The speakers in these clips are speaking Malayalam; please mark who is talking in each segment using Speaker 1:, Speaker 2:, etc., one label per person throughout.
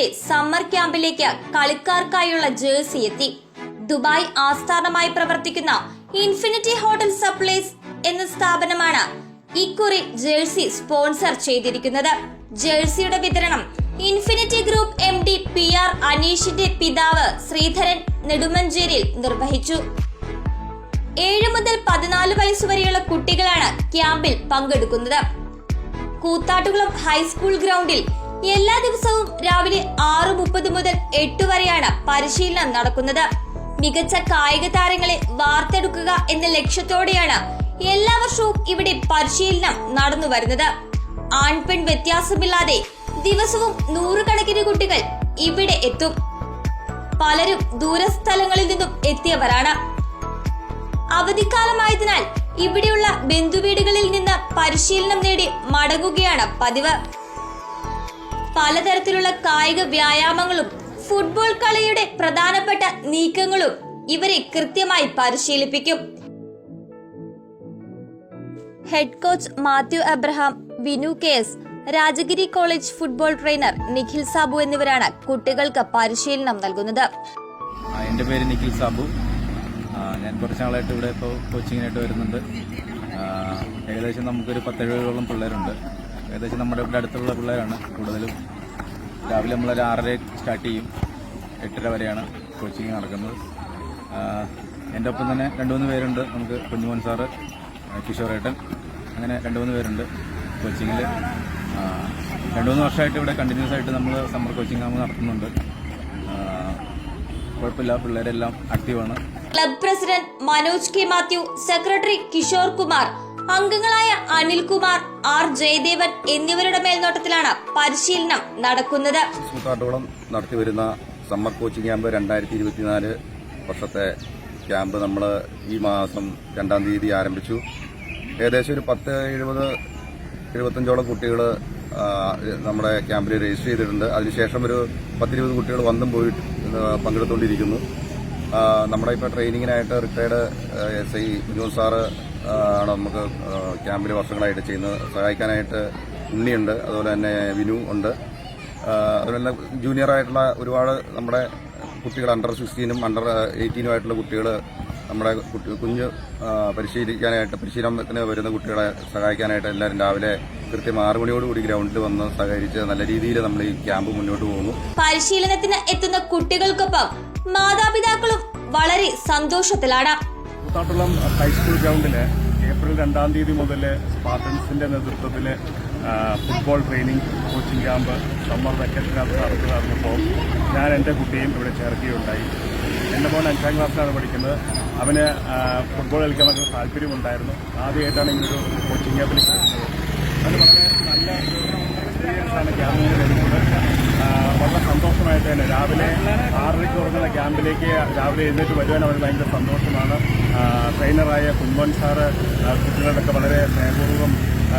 Speaker 1: ക്ലബിന്റെ സമ്മർ ക്യാമ്പിലേക്ക് കളിക്കാർക്കായുള്ള ജേഴ്സി എത്തി. ദുബായ് ആസ്ഥാനമായി പ്രവർത്തിക്കുന്ന ഇൻഫിനിറ്റി ഹോട്ടൽ സപ്ലൈസ് എന്ന സ്ഥാപനമാണ് ഇക്കുറി ജേഴ്സി സ്പോൺസർ ചെയ്തിരിക്കുന്നത്. ജേഴ്സിയുടെ വിതരണം infinity group M D P R അനീഷിന്റെ പിതാവ് ശ്രീധരൻ നെടുമഞ്ചേരിയിൽ നിർവഹിച്ചു. ഏഴ് മുതൽ പതിനാല് വയസ്സുവരെയുള്ള കുട്ടികളാണ് ക്യാമ്പിൽ പങ്കെടുക്കുന്നത്. കൂത്താട്ടുകുളം ഹൈസ്കൂൾ ഗ്രൗണ്ടിൽ എല്ലാ ദിവസവും രാവിലെ ആറ് മുപ്പത് മുതൽ എട്ട് വരെയാണ് പരിശീലനം നടക്കുന്നത്. മികച്ച കായിക താരങ്ങളെ വാർത്തെടുക്കുക എന്ന ലക്ഷ്യത്തോടെയാണ് എല്ലാ വർഷവും ഇവിടെ പരിശീലനം നടന്നു വരുന്നത്. ആൺപെൺ വ്യത്യാസമില്ലാതെ ദിവസവും നൂറുകണക്കിന് കുട്ടികൾ ഇവിടെ എത്തും. പലരും ദൂരസ്ഥലങ്ങളിൽ നിന്നും എത്തിയവരാണ്. അവധിക്കാലമായതിനാൽ ഇവിടെയുള്ള ബന്ധുവീടുകളിൽ നിന്ന് പരിശീലനം നേടി മടങ്ങുകയാണ് പതിവ്. പലതരത്തിലുള്ള കായിക വ്യായാമങ്ങളും ഫുട്ബോൾ കളിയുടെ പ്രധാനപ്പെട്ട നീക്കങ്ങളും ഇവരെ കൃത്യമായി പരിശീലിപ്പിക്കും. Head coach Mathew Abraham Vinu K S Rajagiri college football trainer Nikhil Sabu എന്നിവരാണ് കുട്ടികൾക്ക് പരിശീലനം നൽകുന്നത്.
Speaker 2: എന്റെ പേര് നിഖിൽ സാബു. ഞാൻ കുറച്ച് നാളായിട്ട് ഇവിടെ ഇപ്പോൾ കോച്ചിങ്ങിനായിട്ട് വരുന്നുണ്ട്. ഏകദേശം നമുക്കൊരു പത്തെഴുപതോളം പിള്ളേരുണ്ട്. ഏകദേശം നമ്മുടെ ഇവിടെ അടുത്തുള്ള പിള്ളേരാണ്. കൂടുതലും രാവിലെ നമ്മളൊരു ആറര സ്റ്റാർട്ട് ചെയ്യും. എട്ടര വരെയാണ് കോച്ചിങ് നടക്കുന്നത്. എന്റെ ഒപ്പം തന്നെ രണ്ട് മൂന്ന് പേരുണ്ട്. നമുക്ക് കുഞ്ഞുമോൻ സാറ് കിഷോറേട്ടൻ അങ്ങനെ രണ്ട് മൂന്ന് പേരുണ്ട് കോച്ചിങ്ങിൽ രണ്ട് മൂന്ന് വർഷമായിട്ട് ഇവിടെ കണ്ടിന്യൂസ് ആയിട്ട് നമ്മൾ സമ്മർ കോച്ചിങ് നമ്മൾ നടത്തുന്നുണ്ട്. കുഴപ്പമില്ല. പിള്ളേരെല്ലാം ആക്റ്റീവാണ്
Speaker 1: club president Manoj K Mathew secretary Kishore Kumar അംഗങ്ങളായ അനിൽകുമാർ ആർ ജയദേവൻ എന്നിവരുടെ മേൽനോട്ടത്തിലാണ് പരിശീലനം നടക്കുന്നത്.
Speaker 3: കൂത്താട്ടുകുളം നടത്തിവരുന്ന സമ്മർ കോച്ചിംഗ് ക്യാമ്പ് രണ്ടായിരത്തി ഇരുപത്തിനാല് വർഷത്തെ ക്യാമ്പ് നമ്മൾ ഈ മാസം രണ്ടാം തീയതി ആരംഭിച്ചു. ഏകദേശം ഒരു പത്ത് എഴുപത് എഴുപത്തഞ്ചോളം കുട്ടികൾ നമ്മുടെ ക്യാമ്പിൽ രജിസ്റ്റർ ചെയ്തിട്ടുണ്ട്. അതിനുശേഷം ഒരു പത്തിരുപത് കുട്ടികൾ വന്നും പോയി പങ്കെടുത്തുകൊണ്ടിരിക്കുന്നു നമ്മുടെ ഇപ്പോൾ ട്രെയിനിങ്ങിനായിട്ട് retired S I Vinod sir ആണ് നമുക്ക് ക്യാമ്പിൽ വർഷങ്ങളായിട്ട് ചെയ്യുന്നത്. സഹായിക്കാനായിട്ട് ഉണ്ണിയുണ്ട് അതുപോലെ തന്നെ വിനു ഉണ്ട്. അതുപോലെ ജൂനിയർ ആയിട്ടുള്ള ഒരുപാട് നമ്മുടെ കുട്ടികൾ അണ്ടർ സിക്സ്റ്റീനും അണ്ടർ എയ്റ്റീനും ആയിട്ടുള്ള കുട്ടികൾ നമ്മുടെ കുട്ടി- കുഞ്ഞ് പരിശീലിക്കാനായിട്ട് പരിശീലനത്തിന് വരുന്ന കുട്ടികളെ സഹായിക്കാനായിട്ട് എല്ലാവരും രാവിലെ കൃത്യം ആറ് മണിയോടുകൂടി ഗ്രൗണ്ടിൽ വന്ന് സഹകരിച്ച് നല്ല രീതിയിൽ നമ്മൾ ഈ ക്യാമ്പ് മുന്നോട്ട് പോകുന്നു.
Speaker 1: പരിശീലനത്തിന് എത്തുന്ന കുട്ടികൾക്കൊപ്പം മാതാപിതാക്കളും വളരെ സന്തോഷത്തിലാണ്.
Speaker 4: കൂത്താട്ടുളം ഹൈസ്കൂൾ ഗ്രൗണ്ടിൽ ഏപ്രിൽ രണ്ടാം തീയതി മുതൽ സ്പാർട്ടൻസിന്റെ നേതൃത്വത്തിൽ football training coaching camp summer വെക്കേഷനകത്ത് നടത്തുന്നതായിരുന്നപ്പോൾ ഞാൻ എന്റെ കുട്ടിയും ഇവിടെ ചേർക്കുകയുണ്ടായി. എന്റെ മോൻ അഞ്ചാം ക്ലാസ്സിലാണ് പഠിക്കുന്നത്. അവന് ഫുട്ബോൾ കളിക്കാൻ നല്ല താല്പര്യമുണ്ടായിരുന്നു. ആദ്യമായിട്ടാണ് ഇങ്ങനൊരു കോച്ചിങ് ക്യാമ്പിൽ അത് വളരെ നല്ല എക്സ്പീരിയൻസാണ് ക്യാമ്പിൽ വളരെ സന്തോഷമായിട്ട് തന്നെ. രാവിലെ ആറരയ്ക്ക് തുടങ്ങുന്ന ക്യാമ്പിലേക്ക് രാവിലെ എഴുന്നേറ്റ് വരുവാൻ അവർ ഭയങ്കര സന്തോഷമാണ്. ട്രെയിനറായ കുമ്പൻ സാറ് കുട്ടികളോടൊക്കെ വളരെ സ്നേഹപൂർവം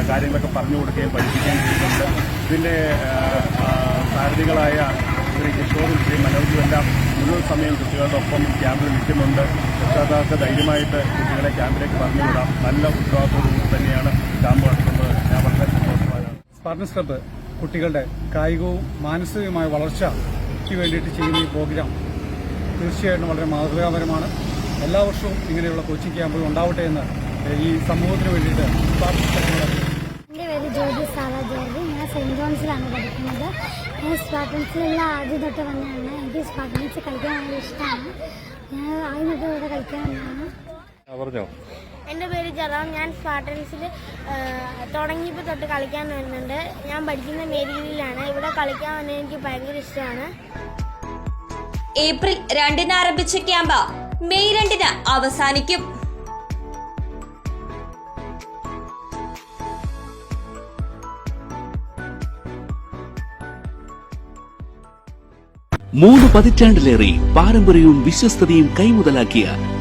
Speaker 4: കാര്യങ്ങളൊക്കെ പറഞ്ഞു കൊടുക്കുകയും പഠിപ്പിക്കുകയും ചെയ്തിട്ടുണ്ട്. ഇതിന്റെ സാരഥികളായ ശ്രീ കിഷോറും ശ്രീ മനോജും എല്ലാം മുഴുവൻ സമയം കുട്ടികളുടെ ഒപ്പം ക്യാമ്പിൽ നിൽക്കുന്നുണ്ട്. രക്ഷാതാക്കൾ ധൈര്യമായിട്ട് കുട്ടികളെ ക്യാമ്പിലേക്ക് പറഞ്ഞു വിടാം. നല്ല ഉത്തരവാദിത്തോടുകൂടി തന്നെയാണ് ക്യാമ്പ് നടത്തുന്നത്. ഞാൻ വളരെ സന്തോഷമാണ്
Speaker 5: സ്പാർട്ടൻസ് ക്ലബ്ബ് കുട്ടികളുടെ കായികവും മാനസികവുമായ വളർച്ചയ്ക്ക് വേണ്ടിയിട്ട് ചെയ്യുന്ന ഈ പ്രോഗ്രാം തീർച്ചയായിട്ടും വളരെ മാതൃകാപരമാണ്. എല്ലാ വർഷവും ഇങ്ങനെയുള്ള കോച്ചിങ് ക്യാമ്പുകൾ ഉണ്ടാവട്ടെ എന്ന് ഈ സമൂഹത്തിന് വേണ്ടിയിട്ട്
Speaker 6: എന്റെ പേര് ജ്യോതി സാറ ജോർജ് ഞാൻ സെന്റ് ജോൺസിലാണ് പഠിക്കുന്നത്. ഞാൻ സ്പാർട്ടൻസിലുള്ള ആദ്യം തൊട്ട് വന്നതാണ് എനിക്ക് സ്പാർട്ടൻസ് കളിക്കാൻ ഭയങ്കര ഇഷ്ടമാണ്. ഞാൻ ആദ്യം തൊട്ട് ഇവിടെ കളിക്കാൻ വന്നതാണ്
Speaker 2: പറഞ്ഞോ.
Speaker 7: എന്റെ പേര് ജറാം. ഞാൻ സ്പാർട്ടൻസിൽ തുടങ്ങിയപ്പോൾ തൊട്ട് കളിക്കാൻ വരുന്നുണ്ട്. ഞാൻ പഠിക്കുന്ന മേരിയിലാണ് ഇവിടെ കളിക്കാൻ വന്നത് എനിക്ക് ഭയങ്കര ഇഷ്ടമാണ്.
Speaker 1: ഏപ്രിൽ രണ്ടിന് ആരംഭിച്ച ക്യാമ്പ് മെയ് രണ്ടിന് അവസാനിക്കും.
Speaker 8: മൂന്ന് പതിറ്റാണ്ടിലേറെ പാരമ്പര്യവും വിശ്വസ്തതയും കൈമുതലാക്കിയ